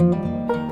you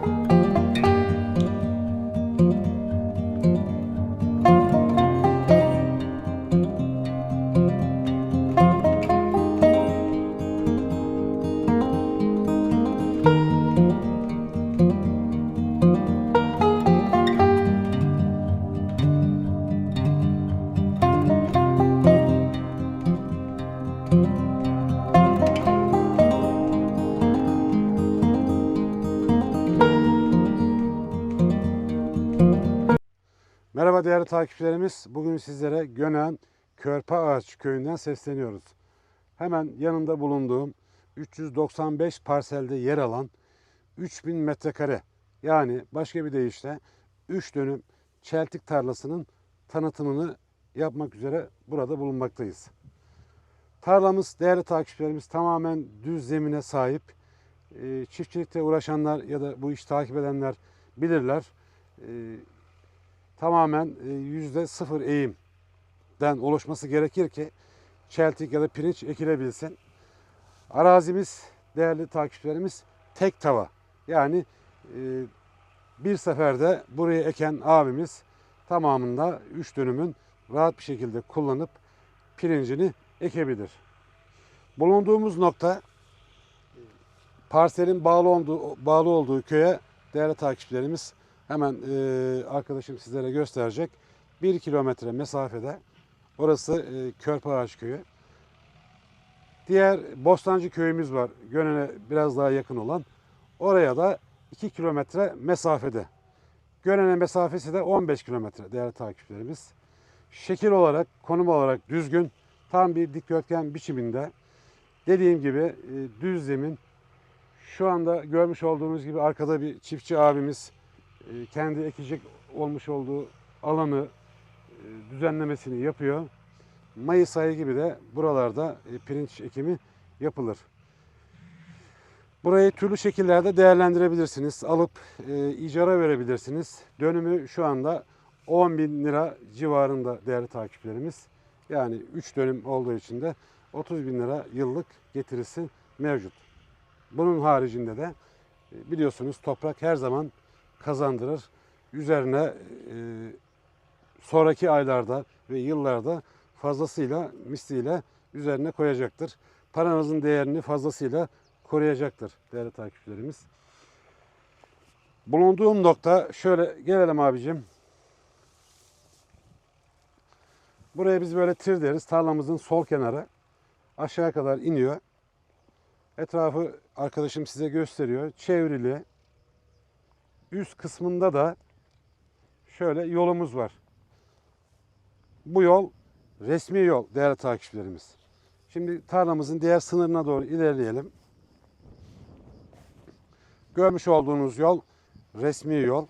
Değerli takipçilerimiz. Bugün sizlere Gönen Körpe Ağaç köyünden sesleniyoruz. Hemen yanında bulunduğum 395 parselde yer alan 3000 metrekare yani başka bir deyişle 3 dönüm çeltik tarlasının tanıtımını yapmak üzere burada bulunmaktayız. Tarlamız değerli takipçilerimiz tamamen düz zemine sahip. Ee, Çiftçilikte uğraşanlar ya da bu işi takip edenler bilirler. Tamamen e, yüzde sıfır eğimden oluşması gerekir ki çeltik ya da pirinç ekilebilsin. Arazimiz değerli takipçilerimiz tek tava. Yani e, bir seferde buraya eken abimiz tamamında 3 dönümün rahat bir şekilde kullanıp pirincini ekebilir. Bulunduğumuz nokta parselin bağlı olduğu, bağlı olduğu köye değerli takipçilerimiz hemen e, arkadaşım sizlere gösterecek. 1 kilometre mesafede orası e, Körpeağaç köyü. Diğer Bostancı köyümüz var. Gönen'e biraz daha yakın olan. Oraya da 2 kilometre mesafede. Gönen'e mesafesi de 15 kilometre değerli takipçilerimiz. Şekil olarak, konum olarak düzgün, tam bir dikdörtgen biçiminde. Dediğim gibi e, düz zemin. Şu anda görmüş olduğunuz gibi arkada bir çiftçi abimiz kendi ekecek olmuş olduğu alanı e, düzenlemesini yapıyor. Mayıs ayı gibi de buralarda e, pirinç ekimi yapılır. Burayı türlü şekillerde değerlendirebilirsiniz. Alıp e, icara verebilirsiniz. Dönümü şu anda 10 bin lira civarında değerli takipçilerimiz. Yani 3 dönüm olduğu için de 30 bin lira yıllık getirisi mevcut. Bunun haricinde de e, biliyorsunuz toprak her zaman kazandırır. Üzerine e, sonraki aylarda ve yıllarda fazlasıyla misliyle üzerine koyacaktır. Paranızın değerini fazlasıyla koruyacaktır değerli takipçilerimiz. Bulunduğum nokta şöyle gelelim abicim. Buraya biz böyle tir deriz. Tarlamızın sol kenarı aşağı kadar iniyor. Etrafı arkadaşım size gösteriyor. Çevrili. Üst kısmında da şöyle yolumuz var. Bu yol resmi yol değerli takipçilerimiz. Şimdi tarlamızın diğer sınırına doğru ilerleyelim. Görmüş olduğunuz yol resmi yol.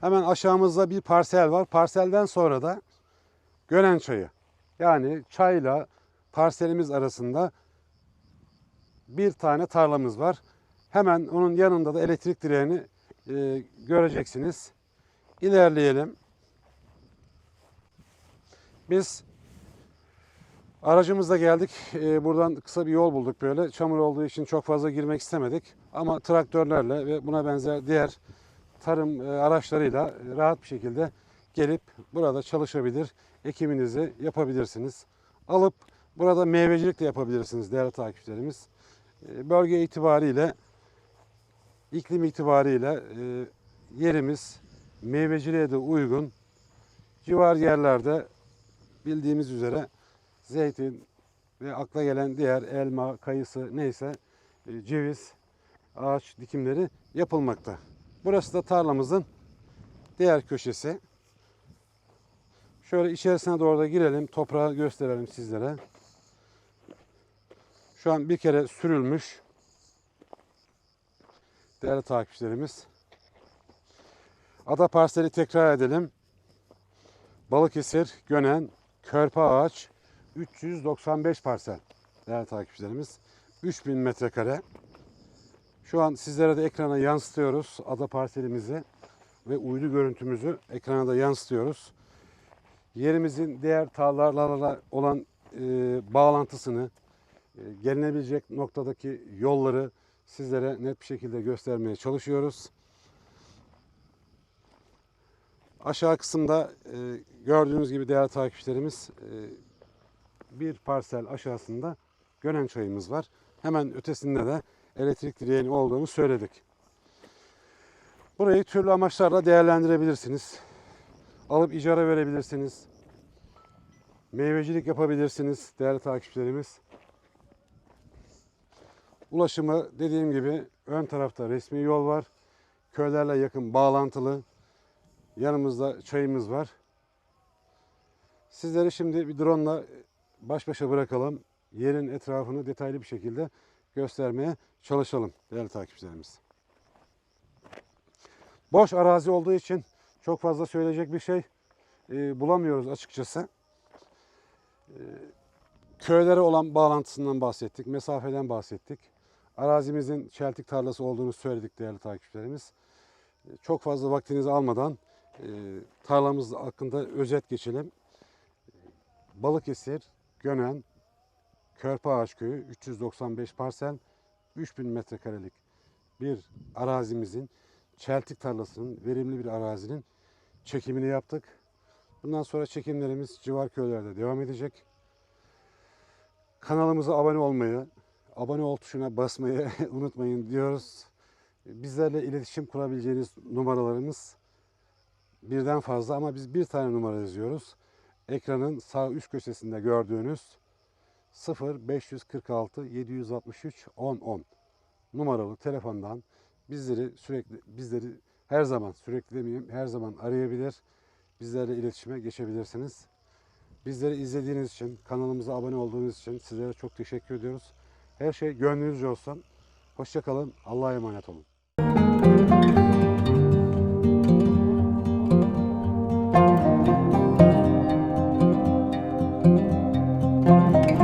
Hemen aşağımızda bir parsel var. Parselden sonra da Gönen çayı. Yani çayla parselimiz arasında bir tane tarlamız var. Hemen onun yanında da elektrik direğini e, göreceksiniz. İlerleyelim. Biz aracımızla geldik. E, buradan kısa bir yol bulduk böyle. Çamur olduğu için çok fazla girmek istemedik. Ama traktörlerle ve buna benzer diğer tarım e, araçlarıyla rahat bir şekilde gelip burada çalışabilir, ekiminizi yapabilirsiniz. Alıp burada meyvecilik de yapabilirsiniz değerli takipçilerimiz. E, Bölge itibariyle, iklim itibariyle e, yerimiz meyveciliğe de uygun. Civar yerlerde bildiğimiz üzere zeytin ve akla gelen diğer elma, kayısı neyse e, ceviz, ağaç dikimleri yapılmakta. Burası da tarlamızın diğer köşesi. Şöyle içerisine doğru da girelim. Toprağı gösterelim sizlere. Şu an bir kere sürülmüş. Değerli takipçilerimiz. Ada parseli tekrar edelim. Balıkesir, Gönen, Körpe Ağaç 395 parsel. Değerli takipçilerimiz. 3000 metrekare. Şu an sizlere de ekrana yansıtıyoruz ada parselimizi ve uydu görüntümüzü ekrana da yansıtıyoruz. Yerimizin diğer tarlalarla olan e, bağlantısını, e, gelinebilecek noktadaki yolları sizlere net bir şekilde göstermeye çalışıyoruz. Aşağı kısımda e, gördüğünüz gibi değerli takipçilerimiz e, bir parsel aşağısında Gönen çayımız var. Hemen ötesinde de elektrik direğinin olduğunu söyledik. Burayı türlü amaçlarla değerlendirebilirsiniz. Alıp icara verebilirsiniz. Meyvecilik yapabilirsiniz değerli takipçilerimiz. Ulaşımı dediğim gibi ön tarafta resmi yol var. Köylerle yakın bağlantılı. Yanımızda çayımız var. Sizleri şimdi bir drone ile baş başa bırakalım. Yerin etrafını detaylı bir şekilde göstermeye çalışalım değerli takipçilerimiz. Boş arazi olduğu için çok fazla söyleyecek bir şey e, bulamıyoruz açıkçası. E, köylere olan bağlantısından bahsettik, mesafeden bahsettik. Arazimizin çeltik tarlası olduğunu söyledik değerli takipçilerimiz. E, çok fazla vaktinizi almadan e, tarlamız hakkında özet geçelim. Balıkesir, Gönen, Körpeağaç Köyü 395 parsel 3000 metrekarelik bir arazimizin çeltik tarlasının verimli bir arazinin çekimini yaptık. Bundan sonra çekimlerimiz civar köylerde devam edecek. Kanalımıza abone olmayı, abone ol tuşuna basmayı unutmayın diyoruz. Bizlerle iletişim kurabileceğiniz numaralarımız birden fazla ama biz bir tane numara yazıyoruz. Ekranın sağ üst köşesinde gördüğünüz 0 546 763 10 10 numaralı telefondan bizleri sürekli bizleri her zaman sürekli demeyeyim her zaman arayabilir. Bizlerle iletişime geçebilirsiniz. Bizleri izlediğiniz için, kanalımıza abone olduğunuz için sizlere çok teşekkür ediyoruz. Her şey gönlünüzce olsun. Hoşçakalın. Allah'a emanet olun. Thank